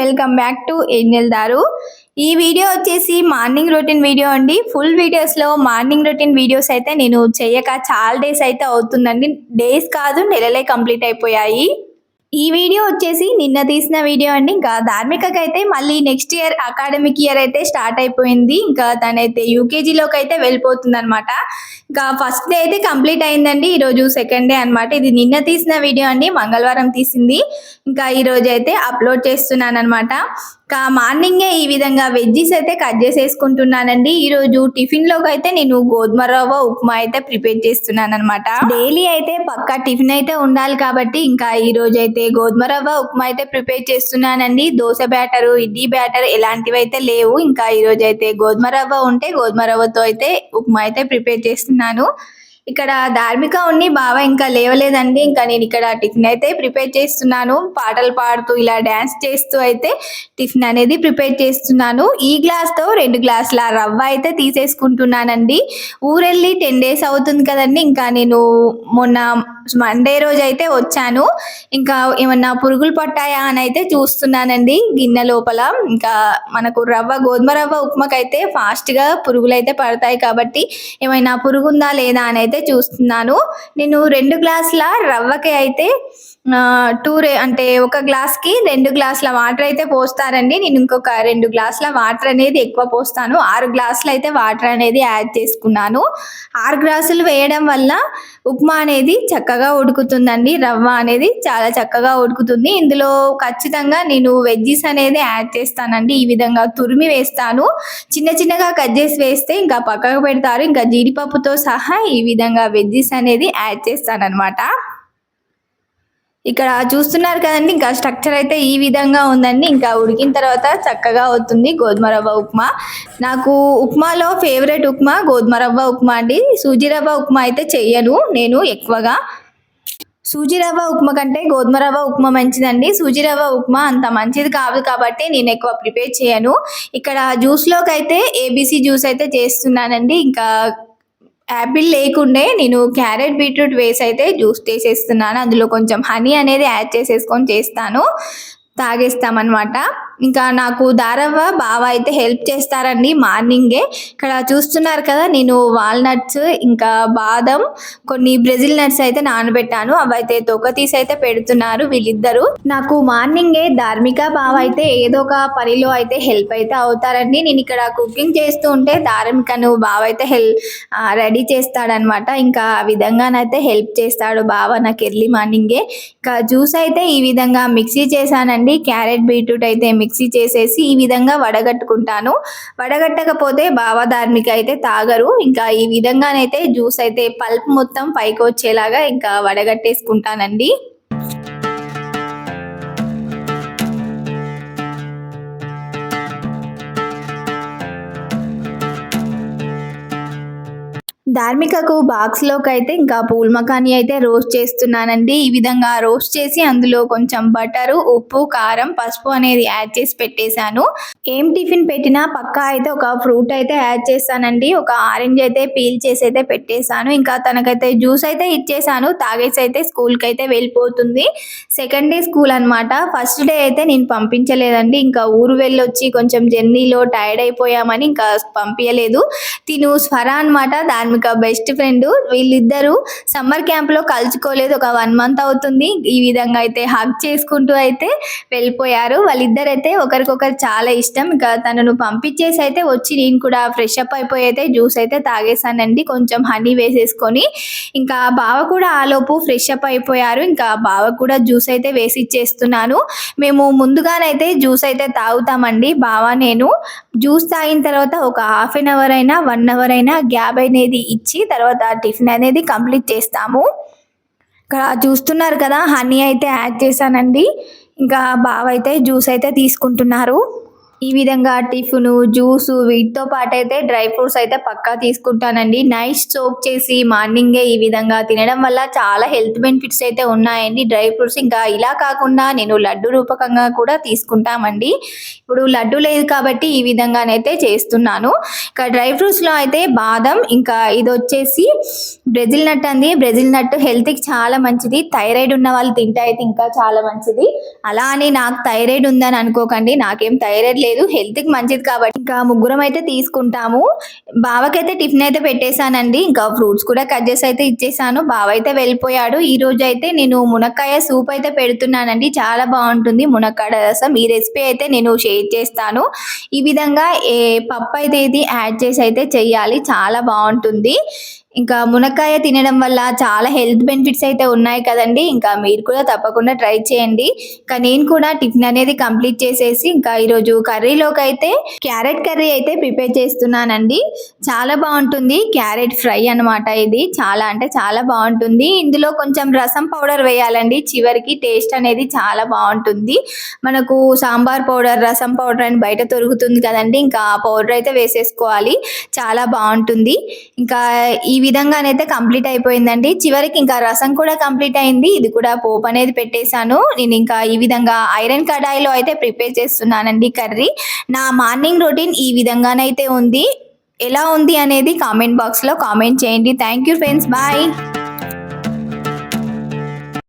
Welcome back to Angel దారు. ఈ video వచ్చేసి మార్నింగ్ రొటీన్ వీడియో అండి. ఫుల్ వీడియోస్లో మార్నింగ్ రొటీన్ వీడియోస్ అయితే నేను చేయక చాలా డేస్ అయితే అవుతుందండి. డేస్ కాదు నెలలే కంప్లీట్ అయిపోయాయి. ఈ వీడియో వచ్చేసి నిన్న తీసిన వీడియో అండి. ఇంకా ధార్మికకి అయితే మళ్ళీ నెక్స్ట్ ఇయర్ అకాడమిక్ ఇయర్ అయితే స్టార్ట్ అయిపోయింది. ఇంకా తనైతే యూకేజీలోకి అయితే వెళ్ళిపోతుంది అనమాట ఇంకా ఫస్ట్ డే అయితే కంప్లీట్ అయిందండి. ఈరోజు సెకండ్ డే అన్నమాట. ఇది నిన్న తీసిన వీడియో అండి. మంగళవారం తీసింది. ఇంకా ఈ రోజు అయితే అప్లోడ్ చేస్తున్నాను అనమాట ఇంకా మార్నింగే ఈ విధంగా వెజ్జీస్ అయితే కట్ చేసేసుకుంటున్నానండి. ఈ రోజు టిఫిన్లోకి అయితే నేను గోధుమ రవ్వ ఉప్మా అయితే ప్రిపేర్ చేస్తున్నాను అనమాట డైలీ అయితే పక్కా టిఫిన్ అయితే ఉండాలి కాబట్టి ఇంకా ఈ రోజు అయితే గోధుమ రవ్వ ఉప్మా అయితే ప్రిపేర్ చేస్తున్నానండి. దోశ బ్యాటర్ ఇడ్లీ బ్యాటర్ ఇలాంటివి అయితే లేవు. ఇంకా ఈ రోజు అయితే గోధుమ రవ్వ ఉంటే గోధుమ రవ్వతో అయితే ఉప్మా అయితే ప్రిపేర్ చేస్తున్నాను. ఇక్కడ ధార్మిక ఉన్ని బాగా ఇంకా లేవలేదండి. ఇంకా నేను ఇక్కడ టిఫిన్ అయితే ప్రిపేర్ చేస్తున్నాను. పాటలు పాడుతూ ఇలా డ్యాన్స్ చేస్తూ అయితే టిఫిన్ అనేది ప్రిపేర్ చేస్తున్నాను. ఈ గ్లాస్తో రెండు గ్లాసుల రవ్వ అయితే తీసేసుకుంటున్నానండి. ఊరెళ్ళి టెన్ డేస్ అవుతుంది కదండి. ఇంకా నేను మొన్న మండే రోజు అయితే వచ్చాను. ఇంకా ఏమన్నా పురుగులు పట్టాయా అని అయితే చూస్తున్నానండి. గిన్నె లోపల ఇంకా మనకు రవ్వ గోధుమ రవ్వ ఉప్మాకైతే ఫాస్ట్గా పురుగులు అయితే పడతాయి కాబట్టి ఏమైనా పురుగు ఉందా లేదా అని అయితే చూస్తున్నాను. నేను రెండు గ్లాసుల రవ్వకి అయితే టూ రే అంటే ఒక గ్లాస్కి రెండు గ్లాసుల వాటర్ అయితే పోస్తారండి. నేను ఇంకొక రెండు గ్లాసుల వాటర్ అనేది ఎక్కువ పోస్తాను. ఆరు గ్లాసులు అయితే వాటర్ అనేది యాడ్ చేసుకున్నాను. ఆరు గ్లాసులు వేయడం వల్ల ఉప్మా అనేది చక్కగా ఉడుకుతుందండి. రవ్వ అనేది చాలా చక్కగా ఉడుకుతుంది. ఇందులో ఖచ్చితంగా నేను వెజ్జీస్ అనేది యాడ్ చేస్తానండి. ఈ విధంగా తురిమి వేస్తాను. చిన్న చిన్నగా కట్ చేసి వేస్తే ఇంకా పక్కకు పెడతారు. ఇంకా జీడిపప్పుతో సహా ఈ విధంగా వెజ్జీస్ అనేది యాడ్ చేస్తానన్నమాట. ఇక్కడ చూస్తున్నారు కదండి ఇంకా స్ట్రక్చర్ అయితే ఈ విధంగా ఉందండి. ఇంకా ఉడికిన తర్వాత చక్కగా అవుతుంది గోధుమ రవ్వ ఉప్మా. నాకు ఉప్మాలో ఫేవరెట్ ఉప్మా గోధుమ రవ్వ ఉప్మా అండి. సూజీ రవ్వ ఉప్మా అయితే చెయ్యను నేను ఎక్కువగా. సూజీ రవ్వ ఉప్మా కంటే గోధుమ రవ్వ ఉప్మా మంచిదండి. సూజీ రవ్వ ఉప్మా అంత మంచిది కాదు కాబట్టి నేను ఎక్కువ ప్రిపేర్ చేయను. ఇక్కడ జ్యూస్లోకి అయితే ఏబీసీ జ్యూస్ అయితే చేస్తున్నానండి. ఇంకా యాపిల్ లేకుండే నేను క్యారెట్ బీట్రూట్ వేసి అయితే జ్యూస్ చేసేస్తున్నాను అందులో కొంచెం హనీ అనేది యాడ్ చేసేసుకొని చేస్తాను. తాగేస్తామన్నమాట. ఇంకా నాకు దారవ్వ బావ అయితే హెల్ప్ చేస్తారండి మార్నింగే. ఇక్కడ చూస్తున్నారు కదా నేను వాల్నట్స్ ఇంకా బాదం కొన్ని బ్రెజిల్ నట్స్ అయితే నానబెట్టాను. అవి అయితే తొక్క తీసి అయితే పెడుతున్నారు వీళ్ళిద్దరూ. నాకు మార్నింగే ధార్మిక బావ అయితే ఏదో ఒక పనిలో అయితే హెల్ప్ అయితే అవుతారండి. నేను ఇక్కడ కుకింగ్ చేస్తూ ఉంటే ధార్మికను బావ అయితే హెల్ప్ రెడీ చేస్తాడనమాట ఇంకా ఆ విధంగానైతే హెల్ప్ చేస్తాడు బావ నాకు ఎర్లీ మార్నింగే. ఇంకా జ్యూస్ అయితే ఈ విధంగా మిక్సీ చేశానండి. క్యారెట్ బీట్రూట్ అయితే మిక్స్ మిక్సీ చేసేసి ఈ విధంగా వడగట్టుకుంటాను. వడగట్టకపోతే భావధార్మిక అయితే తాగరు. ఇంకా ఈ విధంగానైతే జ్యూస్ అయితే పల్ప్ మొత్తం పైకి వచ్చేలాగా ఇంకా వడగట్టేసుకుంటానండి. ధార్మికకు బాక్స్లోకి అయితే ఇంకా పూల్ మకాని అయితే రోస్ట్ చేస్తున్నానండి. ఈ విధంగా రోస్ట్ చేసి అందులో కొంచెం బటరు ఉప్పు కారం పసుపు అనేది యాడ్ చేసి పెట్టేశాను. ఏం టిఫిన్ పెట్టినా పక్కా అయితే ఒక ఫ్రూట్ అయితే యాడ్ చేస్తానండి. ఒక ఆరెంజ్ అయితే పీల్ చేసి అయితే పెట్టేశాను. ఇంకా తనకైతే జ్యూస్ అయితే ఇచ్చేసాను తాగేసి అయితే స్కూల్కి అయితే వెళ్ళిపోతుంది. సెకండ్ డే స్కూల్ అన్నమాట. ఫస్ట్ డే అయితే నేను పంపించలేదండి. ఇంకా ఊరు వెళ్ళొచ్చి కొంచెం జర్నీలో టైర్డ్ అయిపోయామని ఇంకా పంపించలేదు తిను స్వర అన్నమాట. ధార్మిక బెస్ట్ ఫ్రెండ్ వీళ్ళిద్దరూ సమ్మర్ క్యాంప్లో కలుసుకోలేదు ఒక వన్ మంత్ అవుతుంది. ఈ విధంగా అయితే హగ్ చేసుకుంటూ అయితే వెళ్ళిపోయారు. వాళ్ళిద్దరైతే ఒకరికొకరు చాలా ఇష్టం. ఇంకా తనను పంపించేసి అయితే వచ్చి నేను కూడా ఫ్రెష్ అప్ అయిపోయి అయితే జ్యూస్ అయితే తాగేసానండి కొంచెం హనీ వేసేసుకొని. ఇంకా బావ కూడా ఆలోపు ఫ్రెష్ అప్ అయిపోయారు. ఇంకా బావ కూడా జ్యూస్ అయితే వేసి ఇచ్చేస్తున్నాను. మేము ముందుగానైతే జ్యూస్ అయితే తాగుతామండి. బావ నేను. జ్యూస్ తాగిన తర్వాత ఒక హాఫ్ అన్ అవర్ అయినా వన్ అవర్ అయినా గ్యాప్ అనేది ఇచ్చి తర్వాత టిఫిన్ అనేది కంప్లీట్ చేస్తాము. ఇక్కడ చూస్తున్నారు కదా హనీ అయితే యాడ్ చేశానండి. ఇంకా బావ అయితే జ్యూస్ అయితే తీసుకుంటున్నారు. ఈ విధంగా టిఫిన్ జ్యూస్ వీటితో పాటు అయితే డ్రై ఫ్రూట్స్ అయితే పక్కా తీసుకుంటానండి. నైట్ సోక్ చేసి మార్నింగే ఈ విధంగా తినడం వల్ల చాలా హెల్త్ బెనిఫిట్స్ అయితే ఉన్నాయండి. డ్రై ఫ్రూట్స్ ఇంకా ఇలా కాకుండా నేను లడ్డు రూపకంగా కూడా తీసుకుంటామండి. ఇప్పుడు లడ్డు లేదు కాబట్టి ఈ విధంగానైతే చేస్తున్నాను. ఇంకా డ్రై ఫ్రూట్స్లో అయితే బాదం ఇంకా ఇది వచ్చేసి బ్రెజిల్ నట్ అండి. బ్రెజిల్ నట్ హెల్త్కి చాలా మంచిది. థైరాయిడ్ ఉన్న వాళ్ళు తింటే అయితే ఇంకా చాలా మంచిది. అలా అని నాకు థైరాయిడ్ ఉందని అనుకోకండి. నాకేం థైరాయిడ్ లేదు హెల్త్కి మంచిది కాబట్టి ఇంకా ముగ్గురం అయితే తీసుకుంటాము. బావకైతే టిఫిన్ అయితే పెట్టేశానండి. ఇంకా ఫ్రూట్స్ కూడా కట్ చేసి అయితే ఇచ్చేసాను బావ అయితే వెళ్ళిపోయాడు. ఈ రోజు అయితే నేను మునక్కాయ సూప్ అయితే పెడుతున్నానండి. చాలా బాగుంటుంది. మునక్కాడ రసం. ఈ రెసిపీ అయితే నేను షేర్ చేస్తాను. ఈ విధంగా ఏ పప్పు అయితే ఇది యాడ్ చేసి అయితే చెయ్యాలి. చాలా బాగుంటుంది. ఇంకా మునక్కాయ తినడం వల్ల చాలా హెల్త్ బెనిఫిట్స్ అయితే ఉన్నాయి కదండి. ఇంకా మీరు కూడా తప్పకుండా ట్రై చేయండి. ఇంకా నేను కూడా టిఫిన్ అనేది కంప్లీట్ చేసేసి ఇంకా ఈరోజు కర్రీలోకి అయితే క్యారెట్ కర్రీ అయితే ప్రిపేర్ చేస్తున్నానండి. చాలా బాగుంటుంది. క్యారెట్ ఫ్రై అన్నమాట ఇది. చాలా అంటే చాలా బాగుంటుంది. ఇందులో కొంచెం రసం పౌడర్ వేయాలండి. చివరికి టేస్ట్ అనేది చాలా బాగుంటుంది. మనకు సాంబార్ పౌడర్ రసం పౌడర్ అని బయట దొరుకుతుంది కదండి. ఇంకా ఆ పౌడర్ అయితే వేసేసుకోవాలి. చాలా బాగుంటుంది. ఇంకా ఈ విధంగానైతే కంప్లీట్ అయిపోయిందండి. చివరికి ఇంకా రసం కూడా కంప్లీట్ అయింది. ఇది కూడా పోపు అనేది పెట్టేశాను. నేను ఇంకా ఈ విధంగా ఐరన్ కడాయిలో అయితే ప్రిపేర్ చేస్తున్నానండి కర్రీ. నా మార్నింగ్ రొటీన్ ఈ విధంగానైతే ఉంది. ఎలా ఉంది అనేది కామెంట్ బాక్స్లో కామెంట్ చేయండి. Thank you friends. బాయ్.